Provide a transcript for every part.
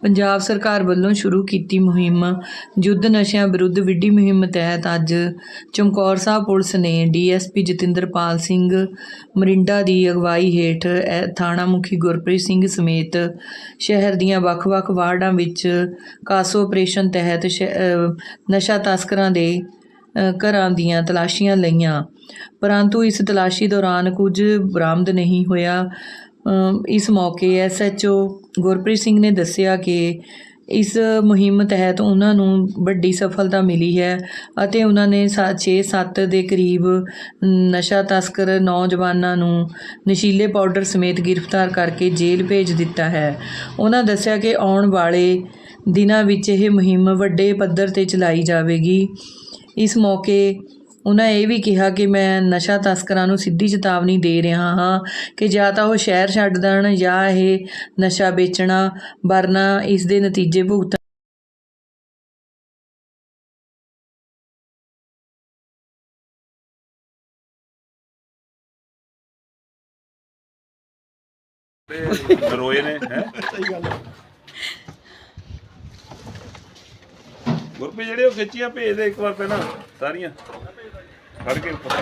ਪੰਜਾਬ ਸਰਕਾਰ ਵੱਲੋਂ ਸ਼ੁਰੂ ਕੀਤੀ ਮੁਹਿੰਮ ਯੁੱਧ ਨਸ਼ਿਆਂ ਵਿਰੁੱਧ ਵਿੱਢੀ ਮੁਹਿੰਮ ਤਹਿਤ ਅੱਜ ਚਮਕੌਰ ਸਾਹਿਬ ਪੁਲਿਸ ਨੇ ਡੀਐਸਪੀ ਜਤਿੰਦਰਪਾਲ ਸਿੰਘ ਮਰਿੰਡਾ ਦੀ ਅਗਵਾਈ ਹੇਠ ਥਾਣਾ ਮੁਖੀ ਗੁਰਪ੍ਰੀਤ ਸਿੰਘ ਸਮੇਤ ਸ਼ਹਿਰ ਦੀਆਂ ਵੱਖ-ਵੱਖ ਵਾਰਡਾਂ ਵਿੱਚ ਕਾਸੋ ਆਪਰੇਸ਼ਨ ਤਹਿਤ ਸ਼- ਨਸ਼ਾ ਤਸਕਰਾਂ ਦੇ ਘਰਾਂ ਦੀਆਂ ਤਲਾਸ਼ੀਆਂ ਲਈਆਂ। ਪਰੰਤੂ ਇਸ ਤਲਾਸ਼ੀ ਦੌਰਾਨ ਕੁਝ ਬਰਾਮਦ ਨਹੀਂ ਹੋਇਆ। ਇਸ ਮੌਕੇ ਐਸਐਚਓ ਗੁਰਪ੍ਰੀਤ ਸਿੰਘ ਨੇ ਦੱਸਿਆ ਕਿ ਇਸ ਮੁਹਿੰਮ ਤਹਿਤ ਉਹਨਾਂ ਨੂੰ ਵੱਡੀ ਸਫਲਤਾ ਮਿਲੀ ਹੈ ਅਤੇ ਉਹਨਾਂ ਨੇ 6-7 ਦੇ ਕਰੀਬ ਨਸ਼ਾ ਤਸਕਰ ਨੌਜਵਾਨਾਂ ਨੂੰ ਨਸ਼ੀਲੇ ਪਾਊਡਰ ਸਮੇਤ ਗ੍ਰਿਫਤਾਰ ਕਰਕੇ ਜੇਲ੍ਹ ਭੇਜ ਦਿੱਤਾ ਹੈ। ਉਹਨਾਂ ਦੱਸਿਆ ਕਿ ਆਉਣ ਵਾਲੇ ਦਿਨਾਂ ਵਿੱਚ ਇਹ ਮੁਹਿੰਮ ਵੱਡੇ ਪੱਧਰ ਤੇ ਚਲਾਈ ਜਾਵੇਗੀ। ਇਸ ਮੌਕੇ ਉਹਨਾਂ ਇਹ ਵੀ ਕਿਹਾ ਕਿ ਮੈਂ ਨਸ਼ਾ ਤਸਕਰਾਂ ਨੂੰ ਸਿੱਧੀ ਚੇਤਾਵਨੀ ਦੇ ਰਿਹਾ ਹਾਂ ਕਿ ਜਾਂ ਤਾਂ ਉਹ ਸ਼ਹਿਰ ਛੱਡ ਦੇਣ ਜਾਂ ਇਹ ਨਸ਼ਾ ਵੇਚਣਾ ਵਰਨਾ ਇਸ ਦੇ ਨਤੀਜੇ ਭੁਗਤ ਤੇ ਨਰੋਏ ਨੇ ਹੈ? ਸਹੀ ਗੱਲ ਗੁਰਪੀ ਜਿਹੜੇ ਉਹ ਖਿੱਚੀਆਂ ਭੇਜ ਦੇ ਇੱਕ ਵਾਰ ਪਹਿਲਾਂ ਸਾਰੀਆਂ ਫੜ ਕੇ ਉੱਪਰ।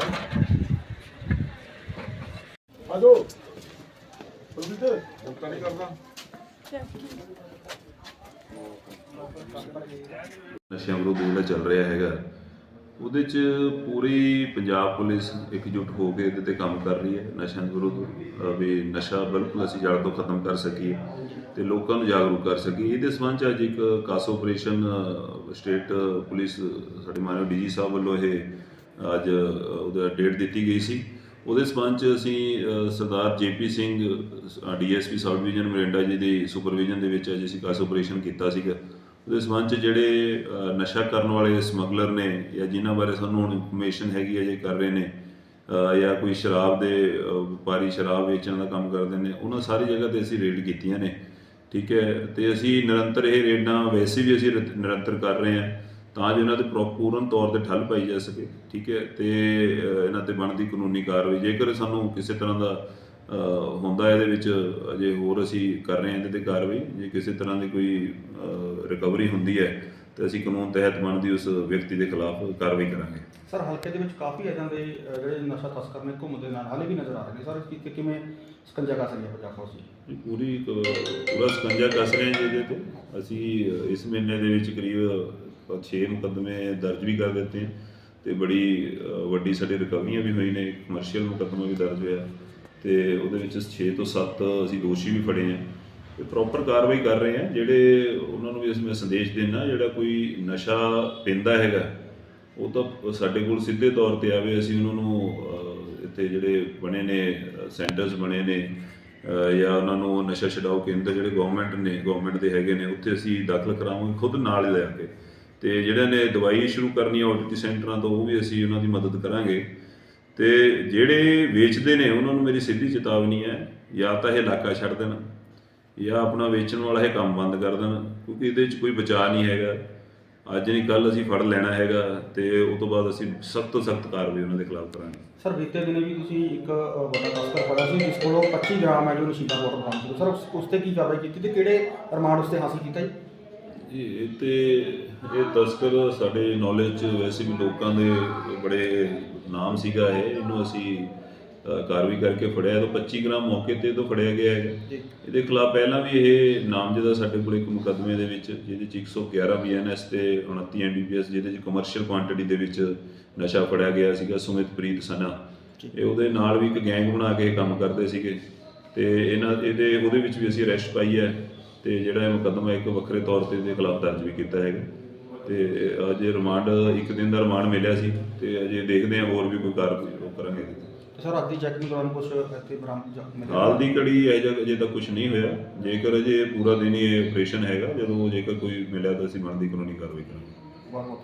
ਆਜੋ। ਸੰਦੀਪ ਉਹ ਤਾਂ ਨਹੀਂ ਕਰਦਾ ਨਸ਼ਿਆਂ ਵਿਰੁੱਧ ਜਿਹੜਾ ਚੱਲ ਰਿਹਾ ਹੈਗਾ ਉਹਦੇ 'ਚ ਪੂਰੀ ਪੰਜਾਬ ਪੁਲਿਸ ਇਕਜੁੱਟ ਹੋ ਕੇ ਇਹਦੇ ਤੇ ਕੰਮ ਕਰ ਰਹੀ ਹੈ ਨਸ਼ਿਆਂ ਵਿਰੁੱਧ। ਵੀ ਨਸ਼ਾ ਬਿਲਕੁਲ ਅਸੀਂ ਜੜ ਤੋਂ ਖਤਮ ਕਰ ਸਕੀਏ ਤੇ ਲੋਕਾਂ ਨੂੰ ਜਾਗਰੂਕ ਕਰ ਸਕੀਏ। ਇਹਦੇ ਸੰਬੰਧ 'ਚ ਅੱਜ ਇੱਕ ਕਾਸ ਆਪਰੇਸ਼ਨ ਸਟੇਟ ਪੁਲਿਸ ਸਾਡੇ ਮਾਨਯੋਗ ਡੀਜੀ ਸਾਹਿਬ ਵੱਲੋਂ ਇਹ ਅੱਜ ਉਹਦਾ ਡੇਟ ਦਿੱਤੀ ਗਈ ਸੀ। ਉਹਦੇ ਸੰਬੰਧ 'ਚ ਅਸੀਂ ਅਹ, Sardar JP Singh DSP sub division Morinda ji ਦੀ ਸੁਪਰਵਿਜ਼ਨ ਦੇ ਵਿੱਚ ਅੱਜ ਅਸੀਂ ਕਾਸ ਆਪਰੇਸ਼ਨ ਕੀਤਾ ਸੀਗਾ। ਉਹਦੇ ਸੰਬੰਧ 'ਚ ਜਿਹੜੇ ਨਸ਼ਾ ਕਰਨ ਵਾਲੇ ਸਮਗਲਰ ਨੇ ਜਾਂ ਜਿਨ੍ਹਾਂ ਬਾਰੇ ਸਾਨੂੰ ਹੁਣ ਇਨਫੋਰਮੇਸ਼ਨ ਹੈਗੀ ਹੈ ਜੇ ਕਰ ਰਹੇ ਨੇ ਜਾਂ ਕੋਈ ਸ਼ਰਾਬ ਦੇ ਵਪਾਰੀ ਸ਼ਰਾਬ ਵੇਚਣ ਦਾ ਕੰਮ ਕਰਦੇ ਨੇ ਉਹਨਾਂ ਸਾਰੀ ਜਗ੍ਹਾ ਤੇ ਅਸੀਂ ਰੇਡ ਕੀਤੀਆਂ ਨੇ। ਠੀਕ ਹੈ ਤੇ ਅਸੀਂ ਨਿਰੰਤਰ ਇਹ ਰੇਡਾਂ ਵੈਸੇ ਵੀ ਅਸੀਂ ਨਿਰੰਤਰ ਕਰ ਰਹੇ ਹਾਂ। ਤਾਂ ਜੋ ਇਹਨਾਂ ਤੇ ਪ੍ਰੋ- ਪੂਰਨ ਤੌਰ ਤੇ ਠੱਲ ਪਾਈ ਜਾ ਸਕੇ ਠੀਕ ਹੈ? ਤੇ ਇਹਨਾਂ ਤੇ ਬਣਦੀ ਕਾਨੂੰਨੀ ਕਾਰਵਾਈ। ਜੇਕਰ ਸਾਨੂੰ ਕਿਸੇ ਤਰ੍ਹਾਂ ਦਾ ਹੁੰਦਾ ਇਹਦੇ ਵਿੱਚ ਅਜੇ ਹੋਰ ਅਸੀਂ ਕਰ ਰਹੇ ਹਾਂ ਇਹਦੇ ਤੇ ਕਾਰਵਾਈ ਜੇ ਕਿਸੇ ਤਰ੍ਹਾਂ ਦੀ ਕੋਈ ਰਿਕਵਰੀ ਹੁੰਦੀ ਹੈ ਤੇ ਅਸੀਂ ਕਾਨੂੰਨ ਤਹਿਤ ਬਣਦੀ ਉਸ ਵਿਅਕਤੀ ਦੇ ਖਿਲਾਫ ਕਾਰਵਾਈ ਕਰਾਂਗੇ। ਸਰ ਹਲਕੇ ਦੇ ਵਿੱਚ ਕਾਫੀ ਇਦਾਂ ਦੇ ਜਿਹੜੇ ਨਸ਼ਾ ਤਸਕਰ ਨੇ ਘੁੰਮਦੇ ਨਾਲ ਹਾਲੇ ਵੀ ਨਜ਼ਰ ਆ ਰਹੇ ਨੇ। ਸਰ ਇਸ ਕੀ ਕਿਵੇਂ ਸਕੰਜਾ ਕਰ ਰਹੀ ਹੈ ਪੰਜਾਬ ਪੁਲਿਸ ਜੀ ਪੂਰੀ ਪੂਰਾ ਸਕੰਜਾ ਕੱਸ ਰਹੇ ਹਾਂ ਜੀ ਇਹਦੇ ਤੇ। ਅਸੀਂ ਇਸ ਮਹੀਨੇ ਦੇ ਵਿੱਚ ਕਰੀਬ 6 ਮੁਕੱਦਮੇ ਦਰਜ ਵੀ ਕਰ ਦਿੱਤੇ ਹਨ ਤੇ ਬੜੀ ਵੱਡੀ ਸਾਡੀ ਰਿਕਵਰੀਆਂ ਵੀ ਹੋਈ ਨੇ ਕਮਰਸ਼ੀਅਲ ਮੁਕੱਦਮਾ ਵੀ ਦਰਜ ਹੋਇਆ। ਤੇ ਉਹਦੇ ਵਿੱਚ 6 ਤੋਂ 7 ਅਸੀਂ ਦੋਸ਼ੀ ਵੀ ਫੜੇ ਹਾਂ ਤੇ ਪ੍ਰੋਪਰ ਕਾਰਵਾਈ ਕਰ ਰਹੇ ਹਾਂ। ਜਿਹੜੇ ਉਹਨਾਂ ਨੂੰ ਵੀ ਅਸੀਂ ਮੈਂ ਸੰਦੇਸ਼ ਦੇਣਾ ਜਿਹੜਾ ਕੋਈ ਨਸ਼ਾ ਪੀਂਦਾ ਹੈਗਾ, ਉਹ ਤਾਂ ਸਾਡੇ ਕੋਲ ਸਿੱਧੇ ਤੌਰ ਤੇ ਆਵੇ, ਅਸੀਂ ਉਹਨਾਂ ਨੂੰ ਇੱਥੇ ਜਿਹੜੇ ਬਣੇ ਨੇ, ਸੈਂਟਰਸ ਬਣੇ ਨੇ ਜਾਂ ਉਹਨਾਂ ਨੂੰ ਨਸ਼ਾ ਛਡਾਓ ਕੇਂਦਰ ਜਿਹੜੇ ਗਵਰਨਮੈਂਟ ਨੇ ਗਵਰਨਮੈਂਟ ਦੇ ਹੈਗੇ ਨੇ, ਉੱਥੇ ਅਸੀਂ ਦਾਖਲ ਕਰਾਵਾਂਗੇ, ਖੁਦ ਨਾਲ ਹੀ ਲੈ ਕੇ। ਤੇ ਜਿਹੜੇ ਨੇ ਦਵਾਈ ਸ਼ੁਰੂ ਕਰਨੀ ਹੈ ਓਟੀਟੀ ਸੈਂਟਰਾਂ ਤੋਂ, ਉਹ ਵੀ ਅਸੀਂ ਉਹਨਾਂ ਦੀ ਮਦਦ ਕਰਾਂਗੇ। ਤੇ ਜਿਹੜੇ ਵੇਚਦੇ ਨੇ, ਉਹਨਾਂ ਨੂੰ ਮੇਰੀ ਸਿੱਧੀ ਚੇਤਾਵਨੀ ਹੈ, ਜਾਂ ਤਾਂ ਇਹ ਇਲਾਕਾ ਛੱਡ ਦੇਣ, ਜਾਂ ਆਪਣਾ ਵੇਚਣ ਵਾਲਾ ਇਹ ਕੰਮ ਬੰਦ ਕਰ ਦੇਣ, ਕਿਉਂਕਿ ਇਹਦੇ ਵਿੱਚ ਕੋਈ ਬਚਾਅ ਨਹੀਂ ਹੈਗਾ। ਅੱਜ ਨਹੀਂ ਕੱਲ ਅਸੀਂ ਫੜ ਲੈਣਾ ਹੈਗਾ, ਤੇ ਉਸ ਤੋਂ ਬਾਅਦ ਅਸੀਂ ਸਖਤ ਤੋਂ ਸਖਤ ਕਾਰਵਾਈ ਉਹਨਾਂ ਦੇ ਖਿਲਾਫ ਕਰਾਂਗੇ। ਸਰ, ਬੀਤੇ ਦਿਨ ਵੀ ਤੁਸੀਂ ਇੱਕ ਵੱਡਾ ਤਸਕਰ ਫੜਿਆ ਸੀ, ਜਿਸ ਕੋਲੋਂ 25 ਗ੍ਰਾਮ ਹੈ ਜੋ ਨਸ਼ੀਲਾ ਪਾਊਡਰ ਬਰਾਮਦ ਕੀਤਾ ਸਰ ਉਸ ਤੇ ਕੀ ਕਾਰਵਾਈ ਕੀਤੀ ਤੇ ਕਿਹੜੇ ਰਿਮਾਂਡ ਉਸ ਤੇ ਹਾਸਲ ਕੀਤਾ ਜੀ? ਇਹ ਇਹ ਤੇ ਇਹ ਤਸਕਰ ਸਾਡੇ ਨੌਲੇਜ ਚ ਵੈਸੇ ਵੀ ਲੋਕਾਂ ਦੇ ਬੜੇ ਨਾਮ ਸੀਗਾ ਇਹ ਇਹਨੂੰ ਅਸੀਂ ਕਾਰਵਾਈ ਕਰਕੇ ਫੜਿਆ ਤੋਂ 25 ਗ੍ਰਾਮ ਮੌਕੇ ਤੇ ਤੋਂ ਫੜਿਆ ਗਿਆ ਜੀ। ਇਹਦੇ ਖਿਲਾਫ ਪਹਿਲਾਂ ਵੀ ਇਹ ਨਾਮਜ਼ਦਾ ਸਾਡੇ ਕੋਲ ਇੱਕ ਮੁਕੱਦਮੇ ਦੇ ਵਿੱਚ ਜਿਹਦੇ ਚ 111 ਬੀਐਨਐਸ ਤੇ 29 ਐਨਡੀਪੀਐਸ ਜਿਹਦੇ ਚ ਕਮਰਸ਼ੀਅਲ ਕੁਆਂਟੀਟੀ ਦੇ ਵਿੱਚ ਨਸ਼ਾ ਫੜਿਆ ਗਿਆ ਸੀਗਾ ਸੁਮਿਤਪ੍ਰੀਤ ਸਨਾ। ਇਹ ਉਹਦੇ ਨਾਲ ਵੀ ਇੱਕ ਗੈਂਗ ਬਣਾ ਕੇ ਕੰਮ ਕਰਦੇ ਸੀਗੇ। ਤੇ ਇਹਨਾਂ ਇਹਦੇ ਉਹਦੇ ਵਿੱਚ ਵੀ ਅਸੀਂ ਅਰੈਸਟ ਪਾਈ ਹੈ। ਤੇ ਜਿਹੜਾ ਇਹ ਮੁਕੱਦਮਾ ਇੱਕ ਵੱਖਰੇ ਤੌਰ ਤੇ ਇਹਦੇ ਖਿਲਾਫ ਦਰਜ ਵੀ ਕੀਤਾ ਹੈਗਾ। ਤੇ ਅਜੇ ਰਿਮਾਂਡ ਇੱਕ ਦਿਨ ਦਾ ਰਿਮਾਂਡ ਮਿਲਿਆ ਸੀ ਤੇ ਅਜੇ ਦੇਖਦੇ ਹਾਂ ਹੋਰ ਵੀ ਕੋਈ ਕਾਰਵਾਈ ਉਹ ਕਰਾਂਗੇ। ਸਰ ਅੱਜ ਦੀ ਚੈਕਿੰਗ ਦੌਰਾਨ ਕੁਝ ਇੱਥੇ ਬਰਾਮਦ ਮਿਲਿਆ ਹਾਲ ਦੀ ਇਹ ਜਿਹਾ ਅਜੇ ਤੱਕ ਕੁਝ ਨਹੀਂ ਹੋਇਆ। ਜੇਕਰ ਅਜੇ ਪੂਰਾ ਦਿਨ ਹੀ ਇਹ ਆਪਰੇਸ਼ਨ ਹੈਗਾ ਜਦੋਂ ਜੇਕਰ ਕੋਈ ਮਿਲਿਆ ਤਾਂ ਅਸੀਂ ਬਣਦੀ ਕਾਨੂੰਨੀ ਕਾਰਵਾਈ ਕਰਾਂਗੇ। ਬਹੁਤ ਬਹੁਤ